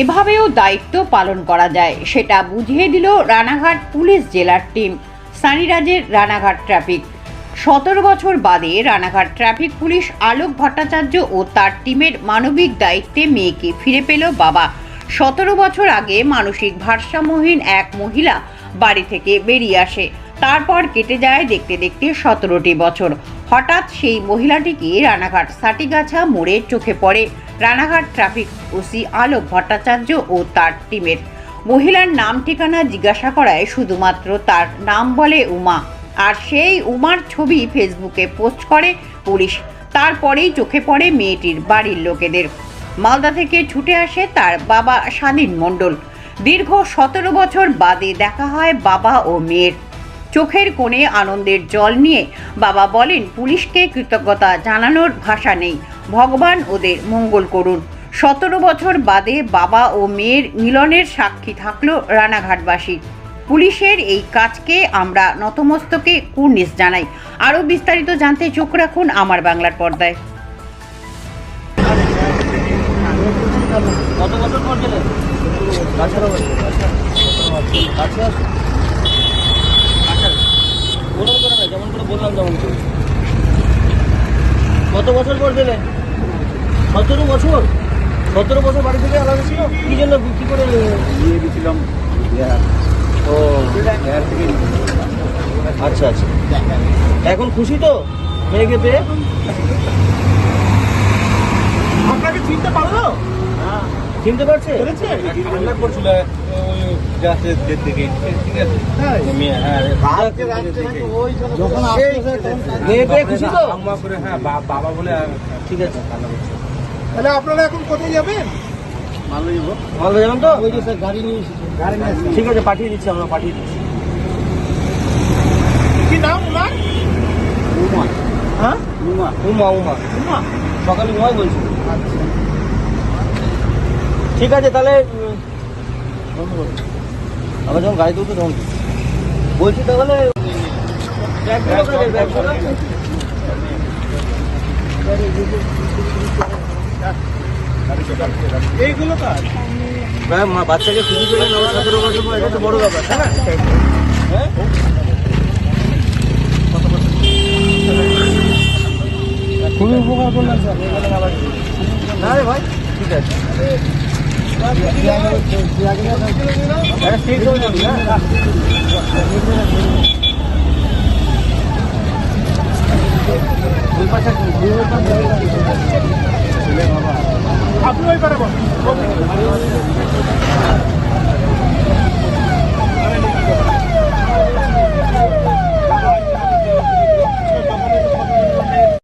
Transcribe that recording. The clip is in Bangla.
এভাবেও দায়িত্ব পালন করা যায়। সেটা বুঝিয়ে দিল রানাঘাট পুলিশ জেলার টিম, সানিরাজের রানাঘাট ট্রাফিক। সতেরো বছর বাদে রানাঘাট ট্রাফিক পুলিশ আলোক ভট্টাচার্য ও তার টিমের মানবিক দায়িত্বে মেয়েকে ফিরে পেল বাবা। সতেরো বছর আগে মানসিক ভারসাম্যহীন এক মহিলা বাড়ি থেকে বেরিয়ে আসে। তারপর কেটে যায় দেখতে দেখতে সতেরোটি বছর। হঠাৎ সেই মহিলাটিকে রানাঘাট সাটিগাছা মোড়ে চোখে পড়ে। রানাঘাট ট্রাফিক ওসি আলোক ভট্টাচার্য ও তার টিমের। মহিলার নাম ঠিকানা জিজ্ঞাসা করায় শুধুমাত্র তার নাম বলে উমা। আর সেই উমার ছবি ফেসবুকে পোস্ট করে পুলিশ। তারপরেই চোখে পড়ে মেয়েটির বাড়ির লোকেদের। মালদা থেকে ছুটে আসে তার বাবা স্বাধীন মণ্ডল। দীর্ঘ সতেরো বছর বাদে দেখা হয় বাবা ও মেয়ের। চোখের কোণে আনন্দের জল নিয়ে। বাবা বলেন, পুলিশকে কৃতজ্ঞতা জানানোর ভাষা নেই। ভগবান ওদের মঙ্গল করুন। সতেরো বছর বাদে বাবা ও মেয়ের মিলনের সাক্ষী থাকল রানাঘাটবাসী। পুলিশের এই কাজকে আমরা নতমস্তকে কুর্নিশ জানাই। আরও বিস্তারিত জানতে চোখ রাখুন আমার বাংলার পর্দায়। কত বছর পর আঠারো বছর আচ্ছা আচ্ছা বলুন করে না যেমন করে বললাম যেমন করে। কত বছর পর গেলেন সতেরো বছর? সতেরো বছর বাড়ি থেকে আলাদা ছিল? কি জন্য কি করে নিয়ে গেছিলাম ও। থেকে আচ্ছা আচ্ছা। এখন খুশি তো? মেয়েকে পেয়ে? চিনতে পারছে? ঠান্ডা ওই যাচ্ছে ঠিক আছে? হ্যাঁ যখন মেয়ে খুশি তো? আম্মা করে হ্যাঁ বাবা বলে আর ঠিক আছে তাহলে আপনারা এখন কোথায় যাবেন? ভালো যাব। ভালো যাবেন তো? ওই যে স্যার গাড়ি নিয়ে গাড়ি নিয়ে ঠিক আছে পাঠিয়ে দিচ্ছি আমরা পাঠিয়ে দিচ্ছি। কি নাম ওনার? উমা। হ্যাঁ? উমা উমা উমা। উমা। সকালে উমাই বলছি আচ্ছা। ঠিক আছে তাহলে আবার যখন গাড়িতে উঠে তখন বলছি তাহলে এইগুলো কাজ মা- বাচ্চাকে খুশি করে নেওয়া সতেরো বছর পর এটা তো বড় ব্যাপার তাই না? হ্যাঁ? খুবই উপকার করলেন স্যার। না রে ভাই ঠিক আছে। আপনি ওই পারে বসুন।